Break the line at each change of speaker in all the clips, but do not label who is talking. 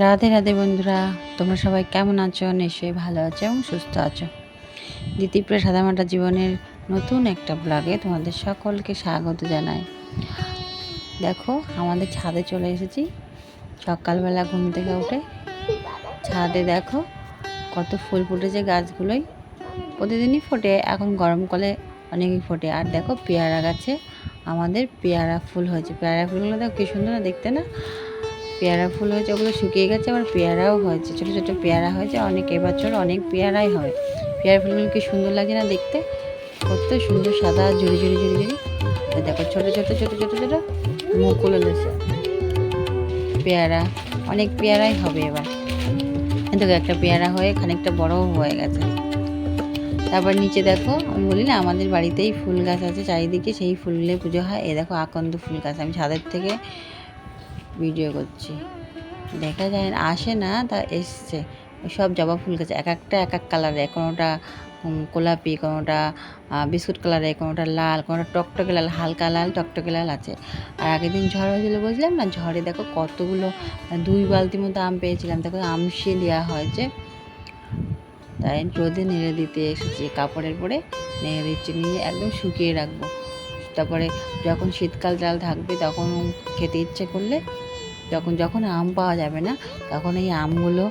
রাধে রাধে বন্ধুরা, তোমরা সবাই কেমন আছো? নিশ্চয়ই ভালো আছো এবং সুস্থ আছো। দ্বিতীপ্রিয় সাদামাটা জীবনের নতুন একটা ব্লগে তোমাদের সকলকে স্বাগত জানাই। দেখো, আমাদের ছাদে চলে এসেছি। সকালবেলা ঘুম থেকে উঠে ছাদে দেখো কত ফুল ফুটেছে গাছগুলোই। প্রতিদিনই ফোটে, এখন গরমকালে অনেকই ফোটে। আর দেখো পেয়ারা গাছে আমাদের পেয়ারা ফুল হয়েছে। পেয়ারা ফুলগুলো দেখো কি সুন্দর দেখতে না? পেয়ারা ফুল হয়েছে, ওগুলো শুকিয়ে গেছে, আবার পেয়ারাও হয়েছে। ছোটো ছোটো পেয়ারা হয়েছে, অনেক এবছর অনেক পেয়ারাই হয়। পেয়ারা ফুলগুলো কি সুন্দর লাগে না দেখতে? কত সুন্দর সাদা ঝুড়ি ঝুড়ি ঝুড়ি ঝুড়ি দেখো, ছোটো ছোটো ছোটো ছোটো ছোটো মুকুল এসে পেয়ারা, অনেক পেয়ারাই হবে এবার। দেখো, একটা পেয়ারা হয়ে খানিকটা বড়ও হয়ে গেছে। তারপর নিচে দেখো, আমি বলি না, আমাদের বাড়িতেই ফুল গাছ আছে, চারিদিকে সেই ফুলে পুজো হয়। এ দেখো, আকন্দ ফুল গাছ, আমি ছাদের থেকে ভিডিও করছি। দেখা যায় আসে না, তা এসছে। সব জবা ফুল গাছ, এক একটা, এক এক কালারে কোনোটা গোলাপি কোনোটা বিস্কুট কালারে কোনোটা লাল কোনোটা টকটকে লাল, হালকা লাল, টকটকে লাল আছে। আর আগের দিন ঝড় হয়েছিল বুঝলাম না? ঝড়ে দেখো কতগুলো, দুই বালতি মতো আম পেয়েছিলাম। দেখো আমশিয়ে দেওয়া হয়েছে। তাই রোদে নেড়ে দিতে এসেছি, কাপড়ের পরে নেড়ে দিচ্ছি, নিয়ে একদম শুকিয়ে রাখব। তারপরে যখন শীতকাল জাল থাকবে, তখন খেতে ইচ্ছে করলে যখন যখন আম পাওয়া যাবে না, তখন এই আমগুলো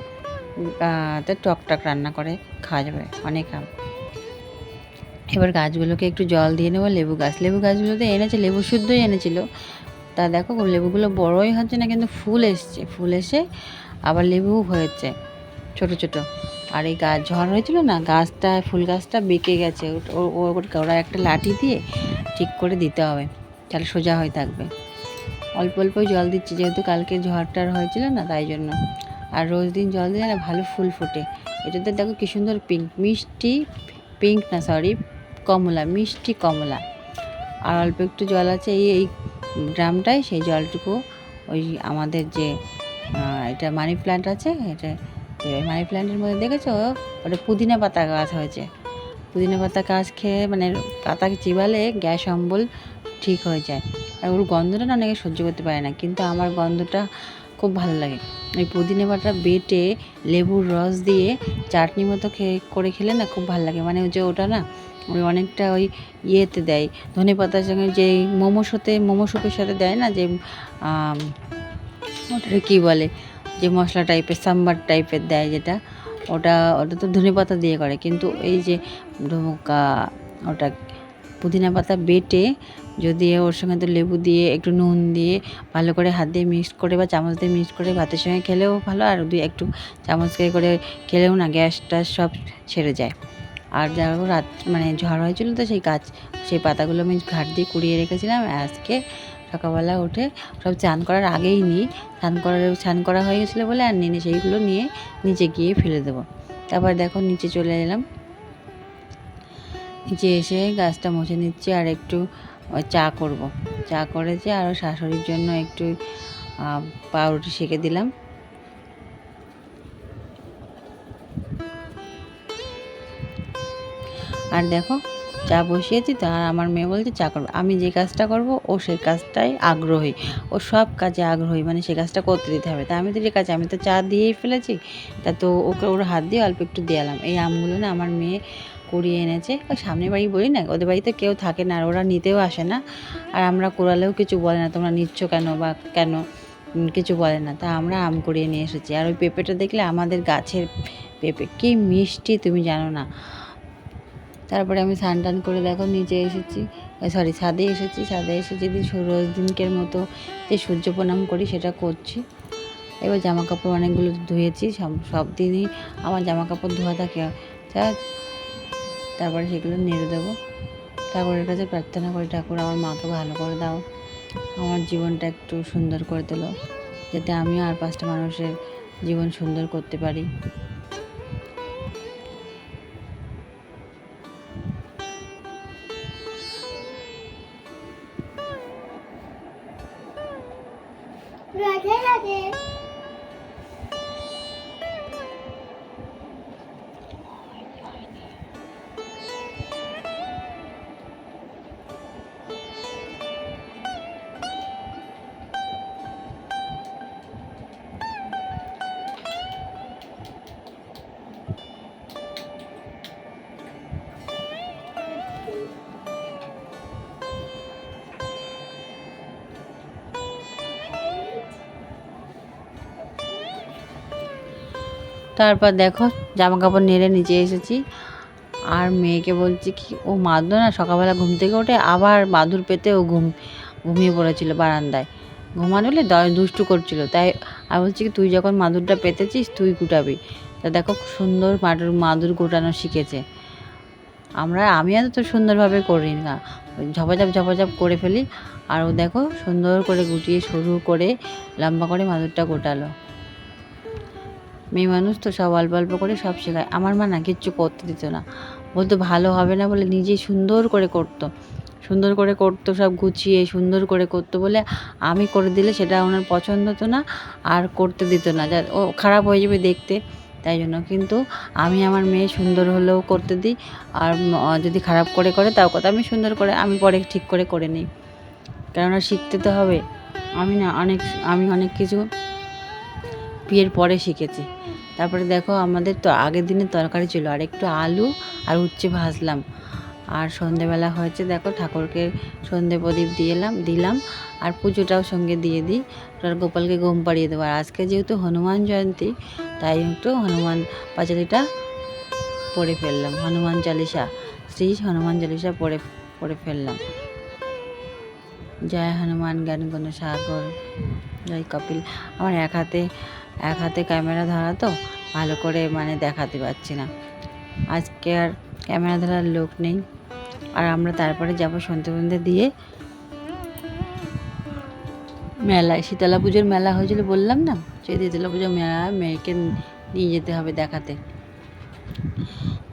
টকটক রান্না করে, খাওয়া যাবে অনেক আম। এবার গাছগুলোকে একটু জল দিয়ে নেব, লেবু গাছ। লেবু গাছগুলোতে এনেছে, লেবু শুদ্ধই এনেছিল। তা দেখো, লেবুগুলো বড়ই হচ্ছে না, কিন্তু ফুল এসছে। ফুল এসে আবার লেবু হয়েছে, ছোট ছোট। আর এই গাছ, ঝড় হয়েছিল না? গাছটা, ফুল গাছটা বেঁকে গেছে। ওরা একটা লাঠি দিয়ে ঠিক করে দিতে হবে। তাহলে সোজা হয়ে থাকবে। অল্প অল্পই জল দিচ্ছি, যেহেতু কালকে ঝড়টার হয়েছিল না, তাই জন্য। আর রোজ দিন জল দিলে না ভালো ফুল ফোটে। এটাতে দেখো কি সুন্দর পিঙ্ক মিষ্টি পিঙ্ক না সরি কমলা, মিষ্টি কমলা। আর অল্প একটু জল আছে এই এই ড্রামটায় সেই জলটুকু ওই আমাদের যে এটা মানি প্ল্যান্ট আছে, এটা মানি প্ল্যান্টের মধ্যে দেখেছ? ওটা পুদিনা পাতা গাছ হয়েছে। পুদিনা পাতা কাজ খেয়ে মানে পাতা চিবালে গ্যাস অম্বল ঠিক হয়ে যায়। আর ওর গন্ধটা না অনেকে সহ্য করতে পারে না, কিন্তু আমার গন্ধটা খুব ভালো লাগে। ওই পুদিনা পাতা বেটে লেবুর রস দিয়ে চাটনি মতো খেয়ে করে খেলে না খুব ভালো লাগে। মানে ওই যে ওটা না, ওই অনেকটা ওই ইয়েতে দেয়। ধনে পাতার সঙ্গে যে মোমো সাথে মোমো স্যুপের সাথে দেয় না যে ওটাকে কী বলে? যে মশলা টাইপের সাম্বার টাইপের দেয় যেটা। ওটা ওটা তো ধনে পাতা দিয়ে করে, কিন্তু এই যে ধোকা ওটা পুদিনা পাতা বেটে যদি ওর সঙ্গে তো লেবু দিয়ে, একটু নুন দিয়ে ভালো করে হাত দিয়ে মিক্স করে বা চামচ দিয়ে মিক্স করে ভাতের সঙ্গে খেলেও ভালো, আর দুই একটু চামচ করে করে খেলেও না, গ্যাস টাস সব ছেড়ে যায়। আর যারা রাত মানে ঝড় হয়েছিল তো সেই গাছ, সেই পাতাগুলো আমি ঘাট দিয়ে কুড়িয়ে রেখেছিলাম, আজকে সকালবেলা উঠে সব চান করার আগেই নিই। স্নান করার স্নান করা হয়ে গেছিল বলে আর নিয়ে সেইগুলো নিয়ে নিচে গিয়ে ফেলে দেবো। তারপর দেখো নিচে চলে এলাম। নিচে এসে গাছটা মুছে নিচ্ছি আর একটু চা করব। চা করেছি আর শাশুড়ির জন্য একটু পাউরুটি সেঁকে দিলাম। আর দেখো চা বসিয়েছি তো আর আমার মেয়ে বলছে, চা করবে আমি যে কাজটা করব, ও সেই কাজটাই আগ্রহী। ও সব কাজে আগ্রহী মানে সেই কাজটা করতে দিতে হবে। তা আমি তো যে কাজ, আমি তো চা দিয়েই ফেলেছি। তা তো ওকে ওর হাত দিয়ে অল্প একটু দিয়ালাম। এই আমগুলো না আমার মেয়ে কুড়িয়ে এনেছে। ওই সামনের বাড়ি বলি না, ওদের বাড়িতে কেউ থাকে না আর ওরা নিতেও আসে না। আর আমরা কোরালেও কিছু বলে না, তোমরা নিচ্ছ কেন বা কেন? কিছু বলে না। তা আমরা আম কুড়িয়ে নিয়ে এসেছি। আর ওই পেঁপেটা দেখলে আমাদের গাছের পেঁপে, কী মিষ্টি তুমি জানো না। তারপরে আমি স্নান টান করে দেখো নিচে এসেছি। সরি ছাদে এসেছি। ছাদে এসে যদি সু- রোজ দিনকের মতো যে সূর্য প্রণাম করি, সেটা করছি। এবার জামা কাপড় অনেকগুলো ধুয়েছি, সব সব দিনই আমার জামা কাপড় ধোয়া থাকে। তারপরে সেগুলো নেড়ে দেবো। ঠাকুরের কাছে প্রার্থনা করি, ঠাকুর আমার মাকে ভালো করে দাও। আমার জীবনটা একটু সুন্দর করে দিলো যাতে আমিও আর পাঁচটা মানুষের জীবন সুন্দর করতে পারি।
রাধে রাধে
তারপর দেখো জামা কাপড় নেড়ে নিচে এসেছি। আর মেয়েকে বলছি কি, ও মাদুর না, সকালবেলা ঘুম থেকে ওঠে আবার মাদুর পেতে ও ঘুম, ঘুমিয়ে পড়েছিল বারান্দায়। ঘুমানো হলে দুষ্টু করছিল। তাই আর বলছি কি, তুই যখন মাদুরটা পেতেছিস, তুই গুটাবি তা দেখো, সুন্দর মাদুর মাদুর গোটানো শিখেছে। আমরা, আমি এত তো সুন্দরভাবে করি না। ঝপাঝপ ঝপাঝপ করে ফেলি। আর ও দেখো, সুন্দর করে গুটিয়ে সরু করে লম্বা করে মাদুরটা গোটালো মেয়ে মানুষ তো সব অল্প অল্প করে সব শেখায়। আমার মা না কিচ্ছু করতে দিত না। বলতো ভালো হবে না বলে নিজেই সুন্দর করে করতো। সুন্দর করে করতো, সব গুছিয়ে সুন্দর করে করতো বলে আমি করে দিলে সেটা ওনার পছন্দ হতো না, আর করতে দিত না। যা, ও খারাপ হয়ে যাবে দেখতে, তাই জন্য কিন্তু আমি আমার মেয়ে সুন্দর হলেও করতে দিই, আর যদি খারাপ করে করে তাও কথা আমি সুন্দর করে, আমি পরে ঠিক করে করে নিই। কেননা শিখতে তো হবে। আমি না অনেক, আমি অনেক কিছু বিয়ের পরে শিখেছি। তারপরে দেখো আমাদের তো আগের দিনের তরকারি ছিল, আর একটু আলু আর উচ্ছে ভাজলাম। আর সন্ধেবেলা হয়েছে দেখো ঠাকুরকে সন্ধে প্রদীপ দিয়েলাম, দিলাম, আর পুজোটাও সঙ্গে দিয়ে দিই। আর গোপালকে ঘুম পাড়িয়ে দেবো। আর আজকে যেহেতু হনুমান জয়ন্তী, তাই একটু হনুমান পাঁচালিটা পড়ে ফেললাম। হনুমান চালিসা শ্রী হনুমান চালিসা পড়ে পড়ে ফেললাম। জয় হনুমান, জ্ঞান গুণ সাগর জয় কপিল। আমার এক হাতে এক হাতে ক্যামেরা ধরা তো, ভালো করে মানে দেখাতে পারছি না। আজকে আর ক্যামেরা ধরার লোক নেই। আর আমরা তারপরে যাব সন্ধে ফন্ধে দিয়ে মেলায়। শীতলা পুজোর মেলা হয়েছিল বললাম না? সেই শীতলা পুজোর মেলা মেয়েকে নিয়ে যেতে হবে দেখাতে।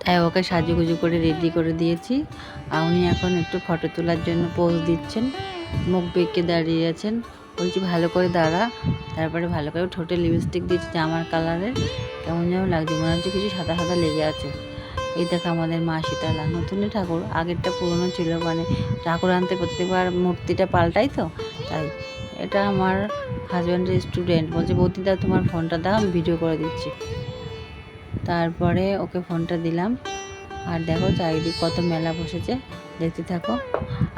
তাই ওকে সাজুগুজু করে রেডি করে দিয়েছি। আর উনি এখন একটু ফটো তোলার জন্য পোজ দিচ্ছেন। মুখ বেঁকে দাঁড়িয়ে আছেন। বলছি, ভালো করে দাঁড়া। তারপরে ভালো করে ঠোঁটে লিপস্টিক দিয়েছি জামার কালারের কেমন যেমন লাগছে, মনে হচ্ছে কিছু সাদা সাদা লেগে আছে। এই দেখো আমাদের মা শীতলা, নতুনই ঠাকুর। আগেরটা পুরনো ছিল মানে ঠাকুর আনতে প্রত্যেকবার মূর্তিটা পাল্টাই তো? তাই, এটা আমার হাজব্যান্ডের স্টুডেন্ট বলছে, বৌদি দাও তোমার ফোনটা দাও, আমি ভিডিও করে দিচ্ছি। তারপরে ওকে ফোনটা দিলাম। আর দেখো চারিদিক কত মেলা বসেছে, দেখতে থাকো।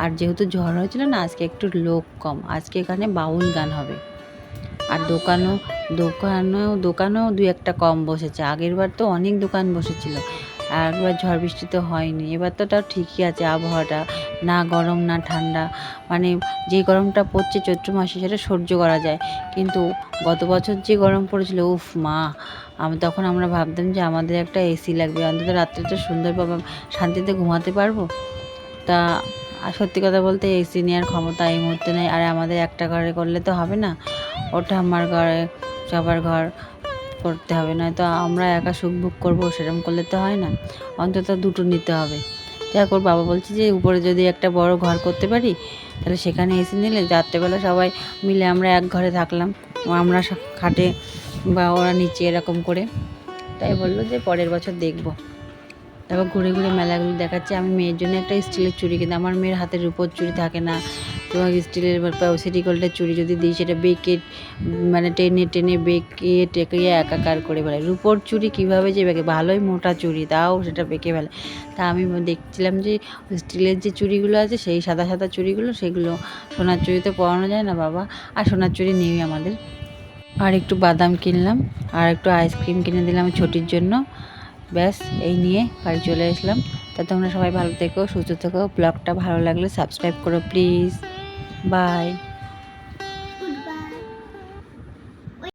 আর যেহেতু ঝড় হয়েছিল না, আজকে একটু লোক কম। আজকে এখানে বাউল গান হবে। আর দোকানও, দোকানেও দোকানেও দু একটা কম বসেছে। আগের বার তো অনেক দোকান বসেছিল। আর একবার ঝড় বৃষ্টি তো হয়নি। এবার তো তাও ঠিকই আছে আবহাওয়াটা। না গরম, না ঠান্ডা। মানে যে গরমটা পড়ছে চৈত্র মাসে সেটা সহ্য করা যায়। কিন্তু গত বছর যে গরম পড়েছিল, উফ মা! আমি তখন আমরা ভাবতাম যে আমাদের একটা এসি লাগবে। অন্তত রাত্রিটা সুন্দরভাবে শান্তিতে ঘুমাতে পারব। তা আর সত্যি কথা বলতে এসি নেওয়ার ক্ষমতা এই মুহূর্তে নেই। আর আমাদের একটা ঘরে করলে তো হবে না। ওটা আমার ঘরে, সবার ঘর। করতে হবে, নয়তো আমরা একা সুখ বুক করব সেরকম করলে তো হয় না। অন্তত দুটো নিতে হবে। ওর বাবা বলছে যে, উপরে যদি একটা বড় ঘর করতে পারি, তাহলে সেখানে এসে নিলে রাত্রেবেলা সবাই মিলে আমরা এক ঘরে থাকলাম। আমরা খাটে বা ওরা নিচে এরকম করে। তাই বলল যে, পরের বছর দেখব। তারপর ঘুরে ঘুরে মেলাগুলো দেখাচ্ছে। আমি মেয়ের জন্য একটা স্টিলের চুড়ি কিনে আমার মেয়ের হাতের উপর চুড়ি থাকে না। তোমার স্টিলের সিটি গোল্ডের চুড়ি যদি দিই, সেটা বেঁকে মানে টেনে টেনে বেঁকে টেকিয়ে একাকার করে ফেলে। রুপোর চুড়ি কীভাবে যে বেঁকে? ভালোই মোটা চুড়ি তাও সেটা বেঁকে ফেলে। তা আমি দেখছিলাম যে স্টিলের যে চুড়িগুলো আছে, সেই সাদা সাদা চুড়িগুলো সেগুলো সোনার চুড়িতে পরানো যায় না বাবা। আর সোনার চুড়ি নেই আমাদের। আর একটু বাদাম কিনলাম, আর একটু আইসক্রিম কিনে দিলাম ছোটির জন্য। ব্যাস, এই নিয়ে বাড়ি চলে আসলাম। তা তোমরা সবাই ভালো থেকো, সুস্থ থেকো। ব্লগটা ভালো লাগলে সাবস্ক্রাইব করো প্লিজ Bye.